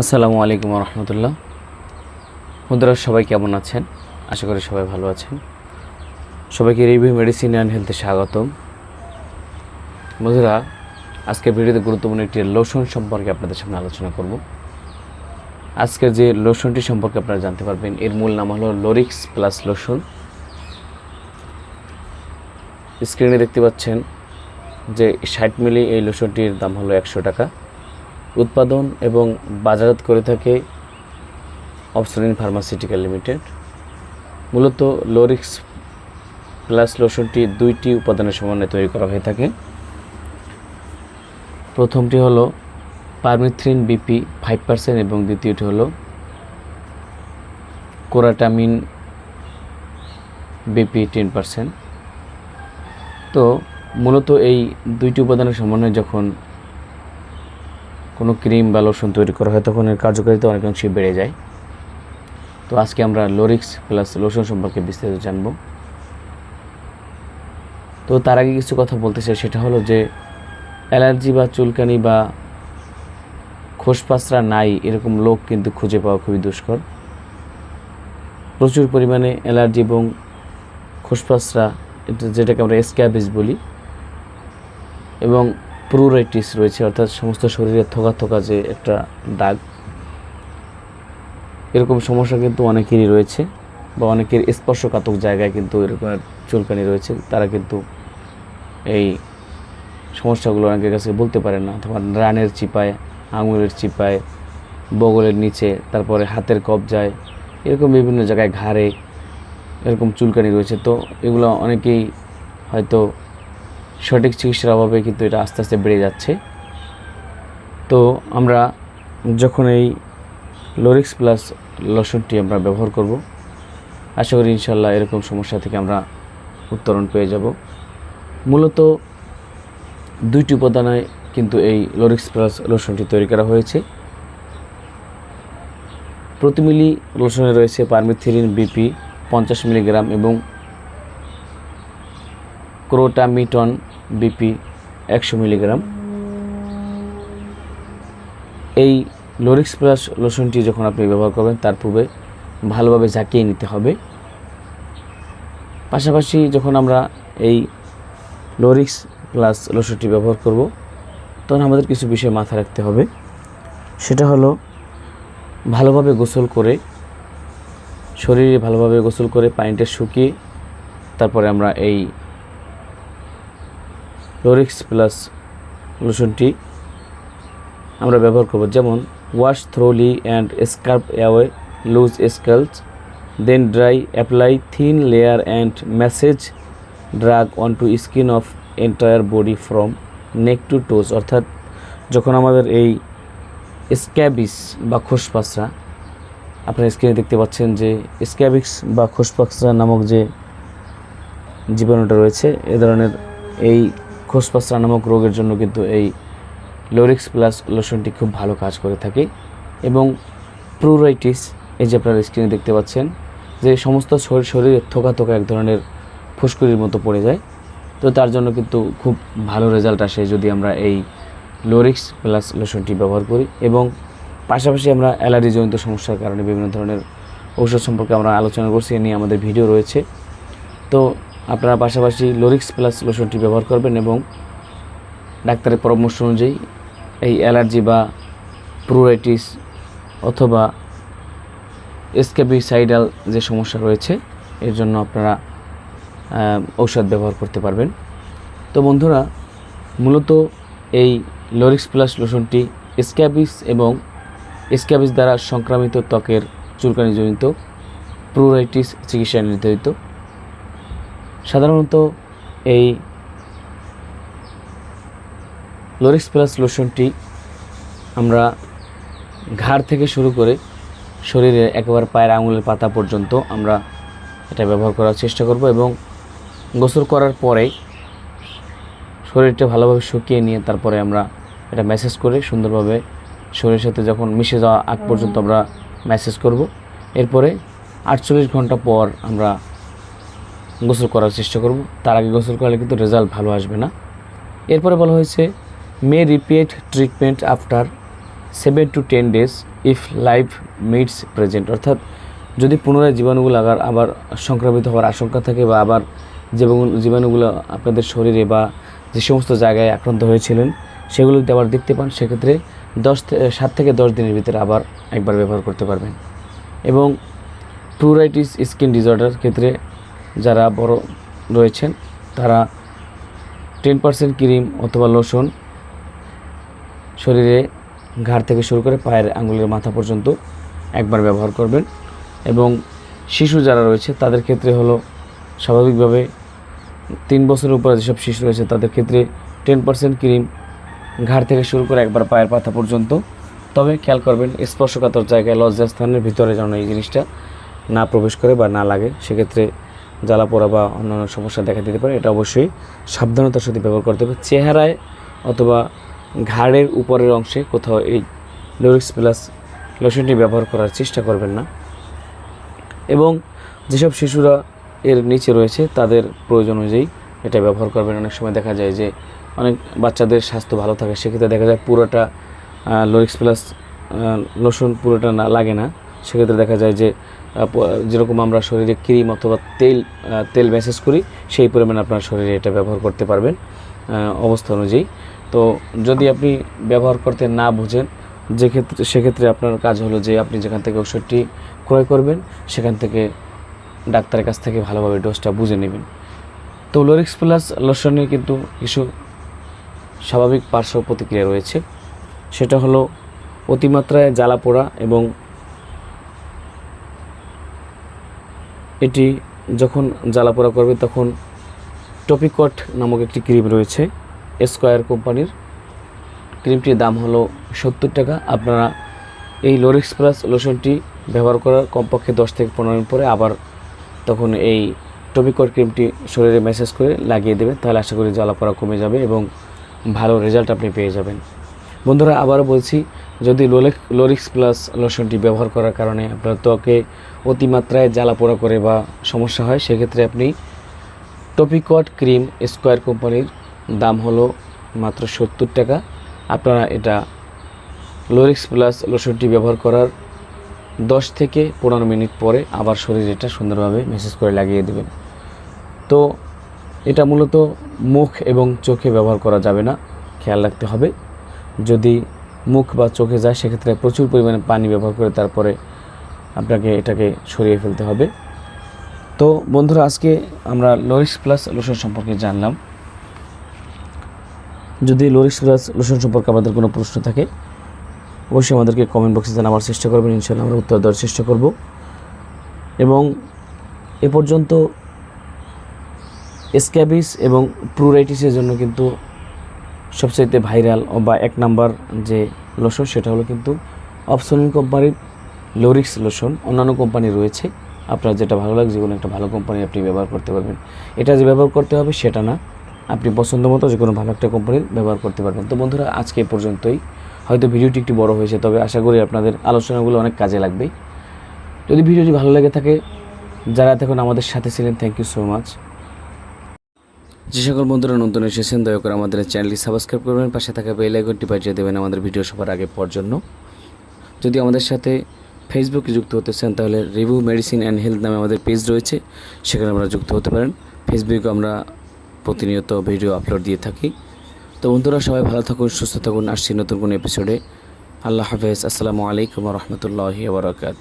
আসসালামু আলাইকুম রহমতুল্লাহ বন্ধুরা সবাই কেমন আছেন? আশা করি সবাই ভালো আছেন। সবাইকে রিভিউ মেডিসিন অ্যান্ড হেলথে স্বাগতম। বন্ধুরা আজকের ভিডিওতে গুরুত্বপূর্ণ একটি লোশন সম্পর্কে আপনাদের সামনে আলোচনা করব। আজকের যে লোশনটি সম্পর্কে আপনারা জানতে পারবেন, এর মূল নাম হলো লোরিক্স প্লাস লোশন। স্ক্রিনে দেখতে পাচ্ছেন যে ষাট মিলি এই লোশনটির দাম হলো একশো টাকা। উৎপাদন এবং বাজারজাত করে থাকে অপসলিন ফার্মাসিউটিক্যাল লিমিটেড। মূলত লোরিক্স প্লাস লোশনটি দুইটি উপাদানের সমন্বয়ে তৈরি করা হয়ে থাকে। প্রথমটি হলো পারমিথ্রিন বিপি ফাইভ পার্সেন্ট এবং দ্বিতীয়টি হলো কোরাটামিন বিপি টেন পার্সেন্ট। তো মূলত এই দুইটি উপাদানের সমন্বয়ে যখন কোনো ক্রিম বা লোশন তৈরি করা হয়, তখন এর কার্যকারিতা অনেকাংশে বেড়ে যায়। তো আজকে আমরা লোরিক্স প্লাস লোশন সম্পর্কে বিস্তারিত জানব। তো তার আগে কিছু কথা বলতে চাই, সেটা হলো যে অ্যালার্জি বা চুলকানি বা খোসপাসরা নাই এরকম লোক কিন্তু খুঁজে পাওয়া খুবই দুষ্কর। প্রচুর পরিমাণে অ্যালার্জি এবং খোসপাসরা যেটাকে আমরা স্ক্যাবিস বলি। এবং প্রুরাইটিস রয়েছে, অর্থাৎ সমস্ত শরীরে থোকা থোকা যে একটা দাগ, এরকম সমস্যা কিন্তু অনেকেরই রয়েছে বা অনেকের স্পর্শকাতক জায়গায় কিন্তু এরকম চুলকানি রয়েছে। তারা কিন্তু এই সমস্যাগুলো অনেকের কাছে বলতে পারে না। অথবা রানের চিপায়, আঙুলের চিপায়, বগলের নিচে, তারপরে হাতের কবজায়, এরকম বিভিন্ন জায়গায় ঘাড়ে এরকম চুলকানি রয়েছে। তো এগুলো অনেকেই হয়তো সঠিক চিকিৎসার অভাবে কিন্তু এটা আস্তে আস্তে বেড়ে যাচ্ছে। তো আমরা যখন এই লোরিক্স প্লাস লোশনটি আমরা ব্যবহার করব, আশা করি ইনশাল্লাহ এরকম সমস্যা থেকে আমরা উত্তরণ পেয়ে যাব। মূলত দুইটি উপাদানে কিন্তু এই লোরিক্স প্লাস লোশনটি তৈরি করা হয়েছে। প্রতি মিলি লোশনে রয়েছে পারমিথিলিন বিপি পঞ্চাশ মিলিগ্রাম এবং ক্রোটামিটন বিপি একশো মিলিগ্রাম। এই লোরিক্স প্লাস লোশনটি যখন আপনি ব্যবহার করবেন, তার পূর্বে ভালোভাবে ঝাঁকিয়ে নিতে হবে। পাশাপাশি যখন আমরা এই লোরিক্স প্লাস লোশনটি ব্যবহার করব, তখন আমাদের কিছু বিষয় মাথায় রাখতে হবে। সেটা হলো, ভালোভাবে গোসল করে, শরীরে ভালোভাবে গোসল করে, পানিটা শুকিয়ে, তারপরে আমরা এই লোরিক্স প্লাস লোশনটি আমরা ব্যবহার করব। যেমন wash thoroughly and scrub away loose scales then dry apply thin layer and massage drug on to skin of entire body from neck to toes অর্থাৎ যখন আমাদের এই স্ক্যাবিস বা খোসপাসরা, আপনার স্ক্রিনে দেখতে পাচ্ছেন যে স্ক্যাবিক্স বা খোসপাসরা নামক যে জীবাণুটা রয়েছে, এ ধরনের এই খোসপাসরা নামক রোগের জন্য কিন্তু এই লোরিক্স প্লাস লোশনটি খুব ভালো কাজ করে থাকে এবং প্রুরাইটিস, এই যে আপনারা স্ক্রিনে দেখতে পাচ্ছেন, যে সমস্ত শরীর, শরীরে থোকা থোকা এক ধরনের ফুসকুড়ির মতো পড়ে যায়, তো তার জন্য কিন্তু খুব ভালো রেজাল্ট আসে যদি আমরা এই লোরিক্স প্লাস লোশনটি ব্যবহার করি এবং পাশাপাশি আমরা অ্যালার্জিজনিত সমস্যার কারণে বিভিন্ন ধরনের ঔষধ সম্পর্কে আমরা আলোচনা করছি, এ নিয়ে আমাদের ভিডিও রয়েছে। তো আপনারা পাশাপাশি লোরিক্স প্লাস লোশনটি ব্যবহার করবেন এবং ডাক্তারের পরামর্শ অনুযায়ী এই অ্যালার্জি বা প্রুরাইটিস অথবা স্ক্যাবিসাইডাল যে সমস্যা রয়েছে, এর জন্য আপনারা ঔষধ ব্যবহার করতে পারবেন। তো বন্ধুরা, মূলত এই লোরিক্স প্লাস লোশনটি স্ক্যাবিস এবং স্ক্যাবিস দ্বারা সংক্রামিত ত্বকের চুলকানিজনিত প্রুরাইটিস চিকিৎসায় নির্ধারিত। সাধারণত এই লোরিক্স প্লাস লোশনটি আমরা ঘাড় থেকে শুরু করে শরীরে একেবারে পায়ের আঙুলের পাতা পর্যন্ত আমরা এটা ব্যবহার করার চেষ্টা করব এবং গোসল করার পরে শরীরটা ভালোভাবে শুকিয়ে নিয়ে তারপরে আমরা এটা ম্যাসেজ করে সুন্দরভাবে শরীরের সাথে যখন মিশে যাওয়া আগ পর্যন্ত আমরা ম্যাসেজ করব। এরপরে আটচল্লিশ ঘণ্টা পর আমরা গোসল করার চেষ্টা করব। তার আগে গোসল করলে কিন্তু রেজাল্ট ভালো আসবে না। এরপরে বলা হয়েছে may repeat treatment after seven to ten days if live mites present অর্থাৎ যদি পুনরায় জীবাণুগুলো আবার আবার সংক্রামিত হওয়ার আশঙ্কা থাকে বা আবার জীবাণু, জীবাণুগুলো আপনাদের শরীরে বা যে সমস্ত জায়গায় আক্রান্ত হয়েছিলেন, সেগুলো যদি আবার দেখতে পান, সেক্ষেত্রে দশ সাত থেকে দশ দিনের ভিতরে আবার একবার ব্যবহার করতে পারবেন। এবং প্লুরাইটিস স্কিন ডিসঅর্ডার ক্ষেত্রে যারা বড় রয়েছেন, তারা টেন পার্সেন্ট ক্রিম অথবা লোশন শরীরে ঘাড় থেকে শুরু করে পায়ের আঙুলের মাথা পর্যন্ত একবার ব্যবহার করবেন এবং শিশু যারা রয়েছে, তাদের ক্ষেত্রে হলো স্বাভাবিকভাবে তিন বছরের উপরে যেসব শিশু রয়েছে, তাদের ক্ষেত্রে টেন পার্সেন্ট ক্রিম ঘাড় থেকে শুরু করে একবার পায়ের পাতা পর্যন্ত। তবে খেয়াল করবেন, স্পর্শকাতর জায়গায় লজ্জাস্থানের ভিতরে যেন এই জিনিসটা না প্রবেশ করে বা না লাগে, সেক্ষেত্রে জ্বালা পোড়া বা অন্যান্য সমস্যা দেখা দিতে পারে, এটা অবশ্যই সাবধানতার সাথে ব্যবহার করতে হবে। চেহারায় অথবা ঘাড়ের উপরের অংশে কোথাও এই লোরিক্স প্লাস লোশনটি ব্যবহার করার চেষ্টা করবেন না। এবং যেসব শিশুরা এর নিচে রয়েছে, তাদের প্রয়োজন অনুযায়ী এটা ব্যবহার করবেন। অনেক সময় দেখা যায় যে অনেক বাচ্চাদের স্বাস্থ্য ভালো থাকে, সেক্ষেত্রে দেখা যায় পুরোটা লোরিক্স প্লাস লোশন পুরোটা না লাগে না। সেক্ষেত্রে দেখা যায় যে যেরকম আমরা শরীরে ক্রিম অথবা তেল তেল ম্যাসেজ করি, সেই পরিমাণ আপনার শরীরে এটা ব্যবহার করতে পারবেন অবস্থা অনুযায়ী। তো যদি আপনি ব্যবহার করতে না বুঝেন যে ক্ষেত্রে সেক্ষেত্রে আপনার কাজ হলো যে আপনি যেখান থেকে ওষুধটি ক্রয় করবেন, সেখান থেকে ডাক্তারের কাছ থেকে ভালোভাবে ডোজটা বুঝে নেবেন। তো লোরিক্স প্লাস লোশনে কিন্তু কিছু স্বাভাবিক পার্শ্ব প্রতিক্রিয়া রয়েছে। সেটা হলো অতিমাত্রায় জ্বালা পোড়া এবং এটি যখন জ্বালা পোড়া করবে তখন টপিকট নামক একটি ক্রিম রয়েছে স্কোয়ার কোম্পানির। ক্রিমটির দাম হলো সত্তর টাকা। আপনারা এই লোরিক্স প্লাস লোশনটি ব্যবহার করার কমপক্ষে দশ থেকে পনেরো মিনিট পরে আবার তখন এই টপিকট ক্রিমটি শরীরে ম্যাসেজ করে লাগিয়ে দেবেন। তাহলে আশা করি জ্বালা পড়া কমে যাবে এবং ভালো রেজাল্ট আপনি পেয়ে যাবেন। বন্ধুরা, আবারও বলছি, যদি লোলেক লোরিক্স প্লাস লোশনটি ব্যবহার করার কারণে আপনার ত্বকে অতিমাত্রায় জ্বালা পোড়া করে বা সমস্যা হয়, সেক্ষেত্রে আপনি টপিকট ক্রিম স্কোয়ার কোম্পানির দাম হলো মাত্র সত্তর টাকা। আপনারা এটা লোরিক্স প্লাস লোশনটি ব্যবহার করার দশ থেকে পনেরো মিনিট পরে আবার শরীরে এটা সুন্দরভাবে মেসেজ করে লাগিয়ে দেবেন। তো এটা মূলত মুখ এবং চোখে ব্যবহার করা যাবে না, খেয়াল রাখতে হবে। যদি মুখ বা চোখে যায়, সেক্ষেত্রে প্রচুর পরিমাণে পানি ব্যবহার করে তারপরে আপনাকে এটাকে সরিয়ে ফেলতে হবে। তো বন্ধুরা, আজকে আমরা লোরিক্স প্লাস লোশন সম্পর্কে জানলাম। যদি লোরিক্স প্লাস লোশন সম্পর্কে আমাদের কোনো প্রশ্ন থাকে, অবশ্যই আমাদেরকে কমেন্ট বক্সে জানাবার চেষ্টা করবেন। ইনশাল্লাহ আমরা উত্তর দেওয়ার চেষ্টা করব। এবং এ পর্যন্ত স্ক্যাবিস এবং প্রুরাইটিসের জন্য কিন্তু সবচাইতে ভাইরাল বা এক নাম্বার যে লোশন সেটা হলো কিন্তু অপসলিন কোম্পানির লোরিক্স লোশন অন্যান্য কোম্পানি রয়েছে। আপনার যেটা ভালো লাগে যে কোনো একটা ভালো কোম্পানি আপনি ব্যবহার করতে পারবেন। এটা যে ব্যবহার করতে হবে, সেটা না। আপনি পছন্দ মতো যে কোনো ভালো একটা কোম্পানির ব্যবহার করতে পারবেন। তো বন্ধুরা, আজকে পর্যন্তই। হয়তো ভিডিওটি একটু বড় হয়েছে, তবে আশা করি আপনাদের আলোচনাগুলো অনেক কাজে লাগবে যদি ভিডিওটি ভালো লেগে থাকে, যারা এতক্ষণ আমাদের সাথে ছিলেন থ্যাংক ইউ সো মাচ যে সকল বন্ধুরা নতুন এসেছেন, দয়া করে আমাদের চ্যানেলটি সাবস্ক্রাইব করবেন, পাশে থাকা বেল আইকনটি বাজিয়ে দেবেন আমাদের ভিডিও সবার আগে পাওয়ার জন্য। যদি আমাদের সাথে ফেসবুকে যুক্ত হতে চান, তাহলে রিভিউ মেডিসিন অ্যান্ড হেলথ নামে আমাদের পেজ রয়েছে, সেখানে আমরা যুক্ত হতে পারেন। ফেসবুকে আমরা প্রতিনিয়ত ভিডিও আপলোড দিয়ে থাকি। তো বন্ধুরা, সবাই ভালো থাকুন, সুস্থ থাকুন। আসছি নতুন কোনো এপিসোডে আল্লাহ হাফেজ। আসসালামু আলাইকুম রহমতুল্লাহি বারকাত